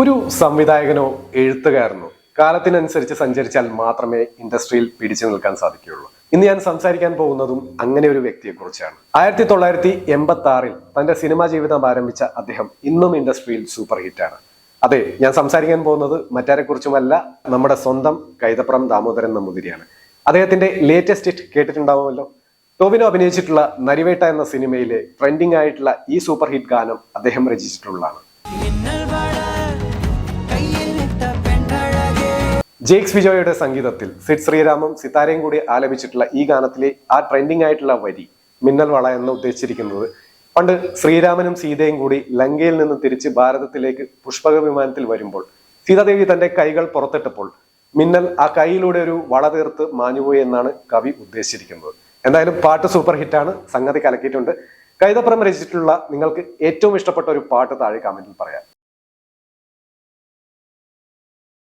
ഒരു സംവിധായകനോ എഴുത്തുകാരനോ കാലത്തിനനുസരിച്ച് സഞ്ചരിച്ചാൽ മാത്രമേ ഇൻഡസ്ട്രിയിൽ പിടിച്ചു നിൽക്കാൻ സാധിക്കുകയുള്ളൂ. ഇന്ന് ഞാൻ സംസാരിക്കാൻ പോകുന്നതും അങ്ങനെ ഒരു വ്യക്തിയെ കുറിച്ചാണ് ആയിരത്തി തൊള്ളായിരത്തി എൺപത്തി ആറിൽ തന്റെ സിനിമാ ജീവിതം ആരംഭിച്ച അദ്ദേഹം ഇന്നും ഇൻഡസ്ട്രിയിൽ സൂപ്പർ ഹിറ്റാണ്. അതെ ഞാൻ സംസാരിക്കാൻ പോകുന്നത് മറ്റാരെ കുറിച്ചുമല്ല നമ്മുടെ സ്വന്തം കൈതപ്രം ദാമോദരൻ നമ്പൂതിരിയാണ്. അദ്ദേഹത്തിന്റെ ലേറ്റസ്റ്റ് ഹിറ്റ് കേട്ടിട്ടുണ്ടാവുമല്ലോ? ടോവിനോ അഭിനയിച്ചിട്ടുള്ള നരിവേട്ട എന്ന സിനിമയിലെ ട്രെൻഡിംഗ് ആയിട്ടുള്ള ഈ സൂപ്പർ ഹിറ്റ് ഗാനം അദ്ദേഹം രചിച്ചിട്ടുള്ളതാണ്. ജേക്സ് വിജോയുടെ സംഗീതത്തിൽ സിഡ് ശ്രീരാമം സിതാരയും കൂടി ആലപിച്ചിട്ടുള്ള ഈ ഗാനത്തിലെ ആ ട്രെൻഡിങ് ആയിട്ടുള്ള വരി മിന്നൽ വള എന്ന് ഉദ്ദേശിച്ചിരിക്കുന്നത് പണ്ട് ശ്രീരാമനും സീതയും കൂടി ലങ്കയിൽ നിന്ന് തിരിച്ച് ഭാരതത്തിലേക്ക് പുഷ്പക വിമാനത്തിൽ വരുമ്പോൾ സീതാദേവി തന്റെ കൈകൾ പുറത്തിട്ടപ്പോൾ മിന്നൽ ആ കൈയിലൂടെ ഒരു വള തീർത്ത് മാഞ്ഞുപോയി എന്നാണ് കവി ഉദ്ദേശിച്ചിരിക്കുന്നത്. എന്തായാലും പാട്ട് സൂപ്പർ ഹിറ്റാണ് സംഗതി കലക്കിയിട്ടുണ്ട്. കൈതപ്പുറം രചിച്ചിട്ടുള്ള നിങ്ങൾക്ക് ഏറ്റവും ഇഷ്ടപ്പെട്ട ഒരു പാട്ട് താഴെ കമന്റിൽ പറയാം.